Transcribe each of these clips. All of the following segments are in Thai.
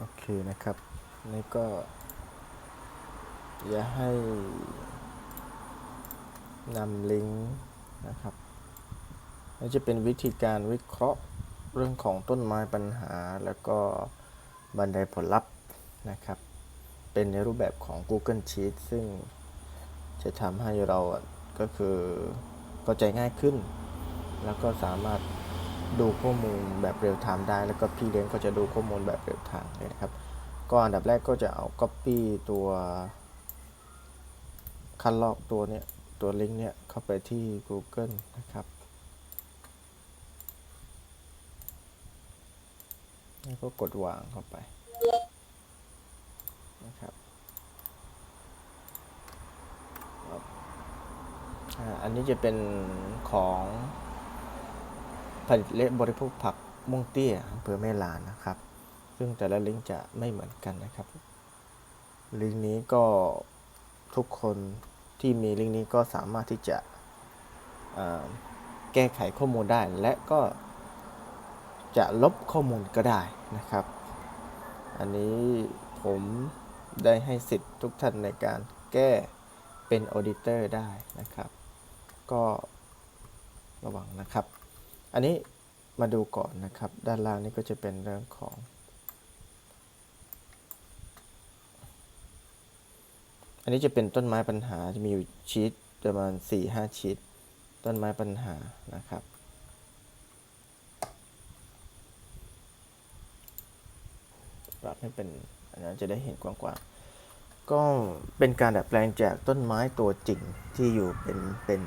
โอเคนะครับนี่ก็ อย่าให้นำลิงก์นะครับนี่จะเป็นวิธีการวิเคราะห์เรื่องของต้นไม้ปัญหา แล้วก็บันไดผลลัพธ์นะครับ เป็นในรูปแบบของ Google Sheets ซึ่งจะทำให้เราก็คือเข้าใจง่ายขึ้น แล้วก็สามารถ ดูข้อมูลแบบเรียลไทม์ได้ แล้วก็พี่เลี้ยงก็จะดูข้อมูลแบบเรียลไทม์เลยนะครับ ก็อันดับแรกก็จะเอา Copy ตัวคันลอกตัวเนี้ยตัวลิงก์เนี้ยเข้าไปที่ Google นะครับแล้วก็กดวางเข้าไปนะครับอันนี้จะเป็นของ ผลิตและบริโภคผักม่วงเตี้ยอำเภอแม่ลานนะครับ ซึ่งแต่ละลิงก์จะไม่เหมือนกันนะครับ ลิงก์นี้ก็ทุกคนที่มีลิงก์นี้ก็สามารถที่จะแก้ไขข้อมูลได้ และก็จะลบข้อมูลก็ได้นะครับ อันนี้ผมได้ให้สิทธิ์ทุกท่านในการแก้เป็นออดิเตอร์ได้นะครับ ก็ระวังนะครับ อันนี้มาดูก่อนนะครับ ด้านล่างนี้ก็จะเป็นเรื่องของ อันนี้จะเป็นต้นไม้ปัญหาจะมีอยู่ชีตประมาณ4ี่ห้าชีตต้นไม้ปัญหานะครับปรับให้เป็นอันนั้นจะได้เห็นกว้างๆก็เป็นการดัดแปลงจากต้นไม้ตัวจริงที่อยู่เป็นเป็น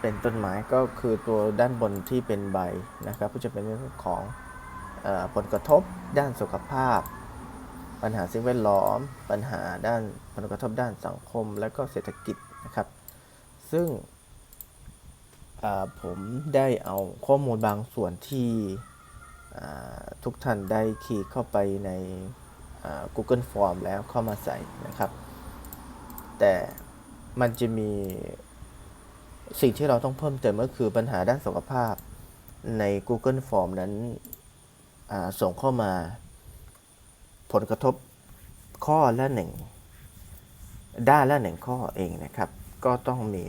เป็นต้นไม้ก็คือตัวด้านบนที่เป็นใบนะครับก็จะเป็นเรื่องของอผลกระทบด้านสุขภาพ ปัญหาสิ่งแวดล้อม ปัญหาด้านผลกระทบด้านสังคมและก็เศรษฐกิจนะครับ ซึ่งผมได้เอาข้อมูลบางส่วนที่ทุกท่านได้คีย์เข้าไปใน Google Form แล้วเข้ามาใส่นะครับ แต่มันจะมี สิ่งที่เราต้องเพิ่มเติมก็คือปัญหาด้านสุขภาพใน Google Form นั้นส่งเข้ามา ผลกระทบข้อละหนึ่งด้านละหนึ่งข้อเองนะครับ ก็ต้องมี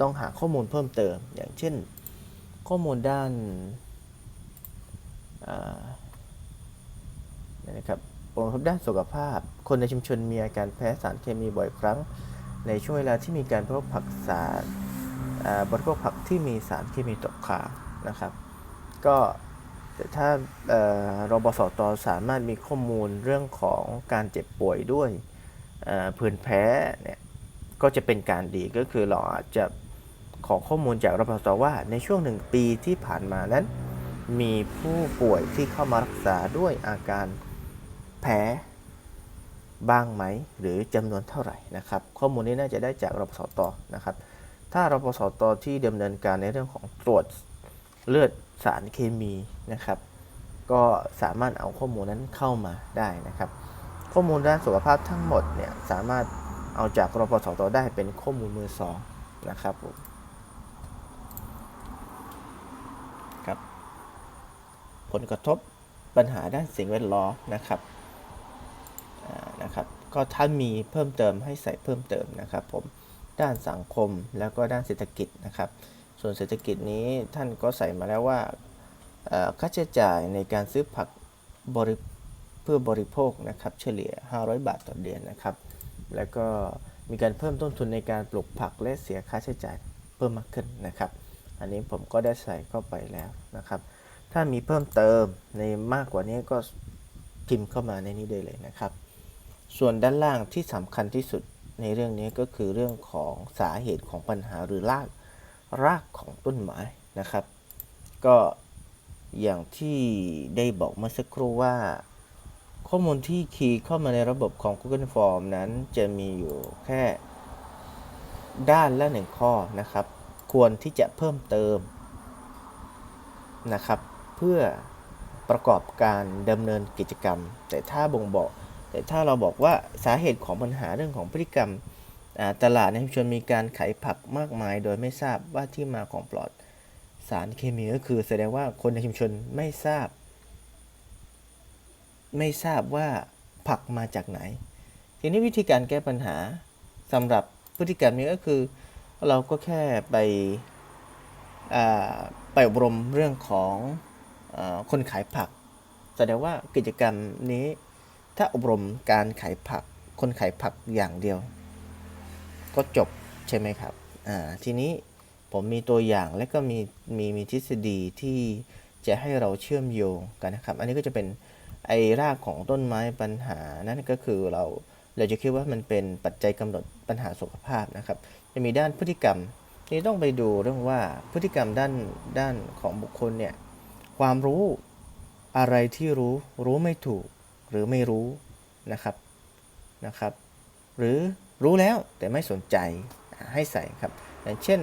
ต้องหาข้อมูลเพิ่มเติม อย่างเช่น ข้อมูลด้านนะครับผลกระทบด้านสุขภาพ คนในชุมชนมีอาการแพ้สารเคมีบ่อยครั้ง ในช่วงเวลาที่มีการบริโภคผักสาร บริโภคผักที่มีสารเคมีตกค้างนะครับ ก็แต่ถ้าเรบสตสามารถมีข้อมูลเรื่องของการเจ็บป่วยด้วยผื่นแพ้เนี่ยก็จะเป็นการดีก็คือเราอาจจะขอข้อมูลจากรบสตว่าในช่วงหนึ่งปีที่ผ่านมานั้น มีผู้ป่วยที่เข้ามารักษาด้วยอาการแพ้บ้างไหม หรือจำนวนเท่าไหร่นะครับ ข้อมูลนี้น่าจะได้จากรบสตนะครับ ถ้ารปสตที่ดำเนินการในเรื่องของตรวจเลือดสารเคมีนะครับ ก็สามารถเอาข้อมูลนั้นเข้ามาได้นะครับ ข้อมูลด้านสุขภาพทั้งหมดเนี่ยสามารถเอาจากรปสตได้เป็นข้อมูลมือสองนะครับผมครับ ผลกระทบปัญหาด้านสิ่งแวดล้อมนะครับอ่านะครับ ก็ถ้ามีเพิ่มเติมให้ใส่เพิ่มเติมนะครับผม ด้านสังคมแล้วก็ด้านเศรษฐกิจนะครับ ส่วนเศรษฐกิจนี้ท่านก็ใส่มาแล้วว่าค่าใช้จ่ายในการซื้อผักบริเพื่อบริโภคนะครับเฉลี่ย 500 บาทต่อเดือนนะครับ แล้วก็มีการเพิ่มต้นทุนในการปลูกผักและเสียค่าใช้จ่ายเพิ่มมากขึ้นนะครับ อันนี้ผมก็ได้ใส่เข้าไปแล้วนะครับ ถ้ามีเพิ่มเติมในมากกว่านี้ก็พิมพ์เข้ามาในนี้ได้เลยนะครับ ส่วนด้านล่างที่สำคัญที่สุด ในเรื่องนี้ก็คือเรื่องของสาเหตุของปัญหาหรือรากรากของต้นไม้นะครับ ก็อย่างที่ได้บอกเมื่อสักครู่ว่า ข้อมูลที่คีย์เข้ามาในระบบของ Google Form นั้นจะมีอยู่แค่ด้านละหนึ่งข้อนะครับ ควรที่จะเพิ่มเติมนะครับ เพื่อประกอบการดำเนินกิจกรรม แต่ถ้าบ่งบอก แต่ถ้าเราบอกว่าสาเหตุของปัญหาเรื่องของพฤติกรรมตลาดในชุมชนมีการขายผักมากมาย โดยไม่ทราบว่าที่มาของปลอดสารเคมีก็คือ แสดงว่าคนในชุมชนไม่ทราบ ไม่ทราบว่าผักมาจากไหน ทีนี้วิธีการแก้ปัญหาสำหรับพฤติกรรมนี้ก็คือ เราก็แค่ไปไปอบรมเรื่องของอคนขายผัก แสดงว่ากิจกรรมนี้ ถ้าอบรมการขายผักคนขายผักอย่างเดียว ก็จบใช่ไหมครับอ่าทีนี้ผมมีตัวอย่างและก็มีมีมีทฤษฎีที่จะให้เราเชื่อมโยงกันนะครับ อันนี้ก็จะเป็นไอรากของต้นไม้ปัญหานั่นก็คือเราเราจะคิดว่ามันเป็นปัจจัยกำหนดปัญหาสุขภาพนะครับ จะมีด้านพฤติกรรม นี่ต้องไปดูเรื่องว่าพฤติกรรมด้านด้านของบุคคลเนี่ยความรู้อะไรที่รู้รู้ไม่ถูก หรือไม่รู้นะครับนะครับ หรือรู้แล้วแต่ไม่สนใจให้ใส่ครับอย่างเช่น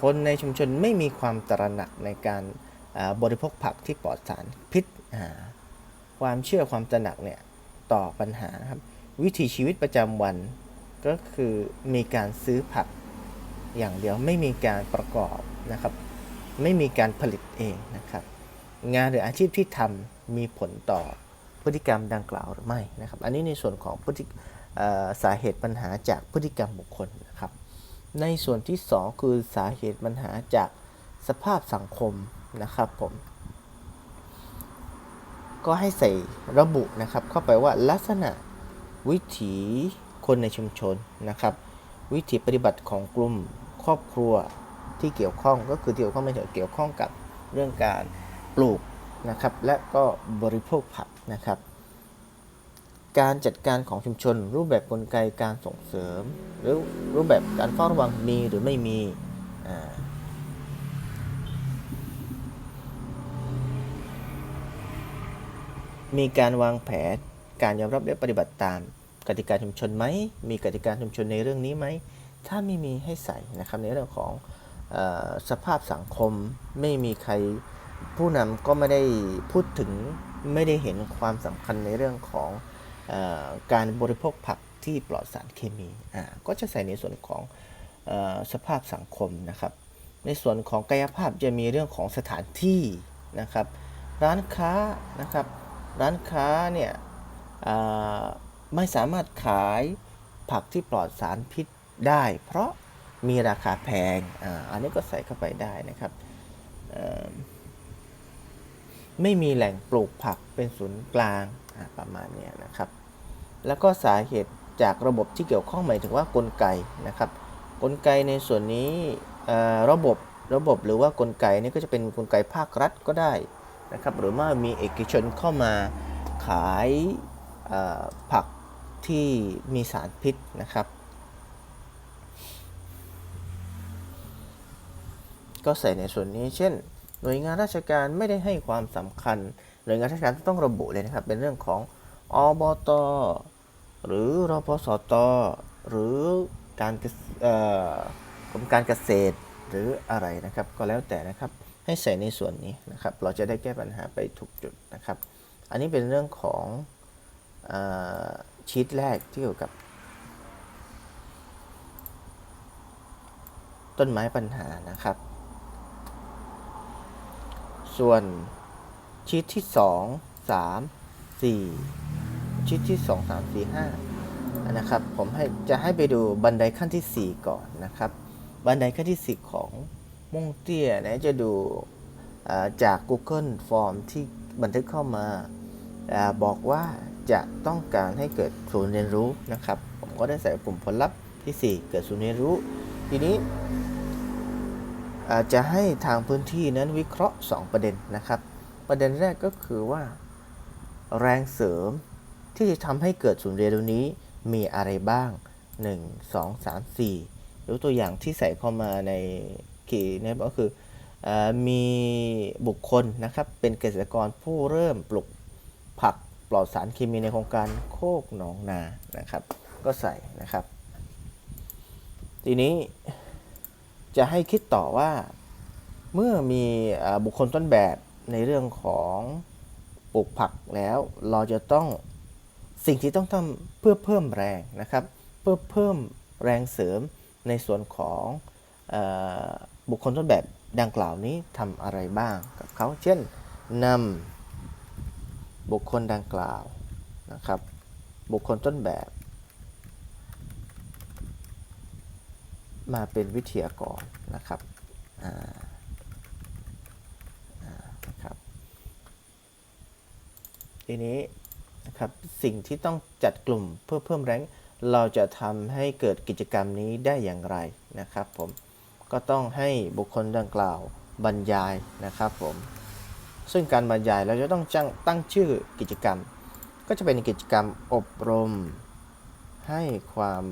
คนในชุมชนไม่มีความตระหนักในการบริโภคผักที่ปลอดสารพิษความเชื่อความตระหนักเนี่ยต่อปัญหาครับวิถีชีวิตประจำวันก็คือมีการซื้อผักอย่างเดียวไม่มีการประกอบนะครับ ไม่มีการผลิตเองนะครับ งานหรืออาชีพที่ทำมีผลต่อ พฤติกรรมดังกล่าวหรือไม่นะครับ อันนี้ในส่วนของพฤติสาเหตุปัญหาจากพฤติกรรมบุคคลนะครับ ในส่วนที่ 2 คือสาเหตุปัญหาจากสภาพสังคมนะครับผม ก็ให้ใส่ระบุนะครับเข้าไปว่าลักษณะวิถีคนในชุมชนนะครับ วิถีปฏิบัติของกลุ่มครอบครัวที่เกี่ยวข้องก็คือเกี่ยวข้องไม่ถึงเกี่ยวข้องกับเรื่องการปลูก นะครับ และก็บริโภคผักนะครับ การจัดการของชุมชน รูปแบบกลไกการส่งเสริม หรือรูปแบบการเฝ้าระวังมีหรือไม่มีมีการวางแผนการยอมรับและปฏิบัติตามกติกาชุมชนไหม มีกติกาชุมชนในเรื่องนี้ไหม ถ้าไม่มีให้ใส่นะครับในเรื่องของอสภาพสังคมไม่มีใคร ผู้นำก็ไม่ได้พูดถึงไม่ได้เห็นความสำคัญในเรื่องของอการบริโภคผักที่ปลอดสารเคมีอ่าก็จะใส่ในส่วนของอสภาพสังคมนะครับ ในส่วนของกายภาพจะมีเรื่องของสถานที่นะครับ ร้านค้านะครับ ร้านค้าเนี่ยไม่สามารถขายผักที่ปลอดสารพิษได้ เพราะมีราคาแพงออันนี้ก็ใส่เข้าไปได้นะครับ ไม่มีแหล่งปลูกผักเป็นศูนย์กลางประมาณนี้นะครับ แล้วก็สาเหตุจากระบบที่เกี่ยวข้องหมายถึงว่ากลไกนะครับ กลไกในส่วนนี้ระบบระบบหรือว่ากลไกนี่ก็จะเป็นกลไกภาครัฐก็ได้นะครับหรือว่ามีเอกชนเข้ามาขายผักที่มีสารพิษนะครับ ก็ใส่ในส่วนนี้เช่น หน่วยงานราชการไม่ได้ให้ความสำคัญ หน่วยงานราชการต้องระบุเลยนะครับ เป็นเรื่องของอบต หรือรพสต หรือการเกษเอ่อกรมการเกษตรหรืออะไรนะครับ ก็แล้วแต่นะครับ ให้ใส่ในส่วนนี้นะครับ เราจะได้แก้ปัญหาไปถูกจุดนะครับ อันนี้เป็นเรื่องของอชีตแรกที่เกี่ยวกับ ต้นไม้ปัญหานะครับ ส่วนชีตที่2 3 4ชีตที่2 3 4 5นะครับ ผมให้จะให้ไปดูบันไดขั้นที่4ก่อนนะครับ บันไดขั้นที่4ของม่งเตี้ยนะจะดูจาก Google Form ที่บันทึกเข้ามาอาบอกว่าจะต้องการให้เกิดศูนย์เรียนรู้นะครับ ผมก็ได้ใส่กลุ่มผลลัพธ์ที่ 4 เกิดศูนย์เรียนรู้ ทีนี้ จะให้ทางพื้นที่นั้นวิเคราะห์ 2 ประเด็นนะครับ ประเด็นแรกก็คือว่า แรงเสริมที่จะทำให้เกิดศูนย์เรียนรู้นี้มีอะไรบ้าง 1 2 3 4ยกตัวอย่างที่ใส่เข้ามาในขีเนี่ยก็คืออมีบุคคลนะครับเป็นเกษตรกรผู้เริ่มปลูกผักปลอดสารเคมีในโครงการโคกหนองนานะครับ ก็ใส่นะครับ ทีนี้ จะให้คิดต่อว่าเมื่อมีบุคคลต้นแบบในเรื่องของปลูกผักแล้วเราจะต้องสิ่งที่ต้องทำเพื่อเพิ่มแรงนะครับ เพื่อเพิ่มแรงเสริมในส่วนของอบุคคลต้นแบบดังกล่าวนี้ทำอะไรบ้างกับเขาเช่นนำบุคคลดังกล่าวนะครับ บุคคลต้นแบบ มาเป็นวิทยากรนะครับนะครับทีนี้นะครับสิ่งที่ต้องจัดกลุ่มเพื่อเพิ่มแรงเราจะทำให้เกิดกิจกรรมนี้ได้อย่างไรนะครับผมก็ต้องให้บุคคลดังกล่าวบรรยายนะครับผมซึ่งการบรรยายเราจะต้องตั้งชื่อกิจกรรม ก็จะเป็นกิจกรรมอบรมให้ความ